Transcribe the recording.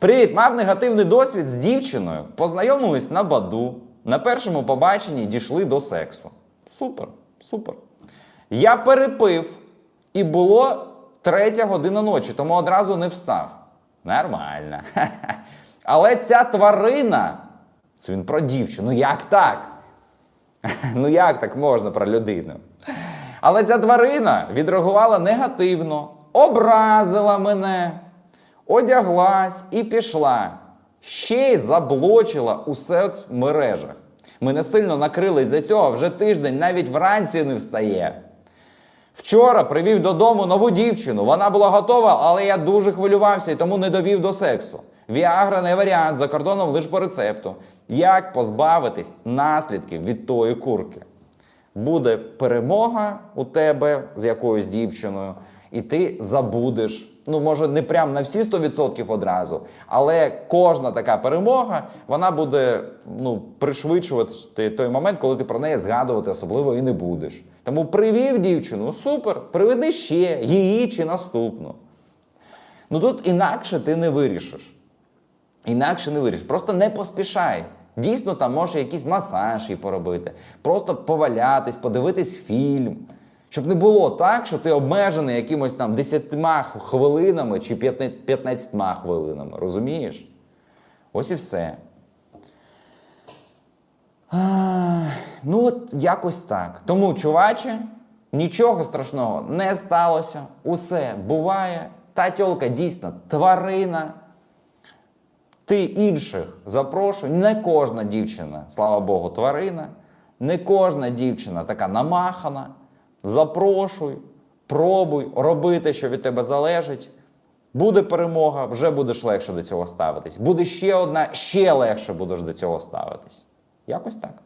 Привіт, мав негативний досвід з дівчиною. Познайомились на баду. На першому побаченні дійшли до сексу. Супер, супер. Я перепив, і було третя година ночі, тому одразу не встав. Нормально. Але ця тварина, це він про дівчину. Ну як так? Ну як так можна про людину? Але ця тварина відреагувала негативно, образила мене, одяглась і пішла. Ще й заблочила у соцмережах. Мене сильно накрили за цього вже тиждень навіть вранці не встає. Вчора привів додому нову дівчину. Вона була готова, але я дуже хвилювався і тому не довів до сексу. Віагра не варіант за кордоном лише по рецепту. Як позбавитись наслідків від тої курки? Буде перемога у тебе з якоюсь дівчиною, і ти забудеш. Ну, може, не прям на всі 100% одразу, але кожна така перемога вона буде ну, пришвидшувати той момент, коли ти про неї згадувати особливо і не будеш. Тому привів дівчину, супер, приведи ще її чи наступну. Ну тут інакше ти не вирішиш. Інакше не вирішиш. Просто не поспішай. Дійсно, там може якийсь масаж їй поробити, просто повалятись, подивитись фільм. Щоб не було так, що ти обмежений якимось там 10 хвилинами чи 15 хвилинами. Розумієш? Ось і все. Ах, Ну, от якось так. Тому, чуваче, нічого страшного не сталося. Усе буває. Та тьолка дійсно тварина. Ти інших запрошуй. Не кожна дівчина, слава Богу, тварина. Не кожна дівчина така намахана. Запрошуй, пробуй, роби те, що від тебе залежить. Буде перемога, вже будеш легше до цього ставитись. Буде ще одна, ще легше будеш до цього ставитись. Якось так.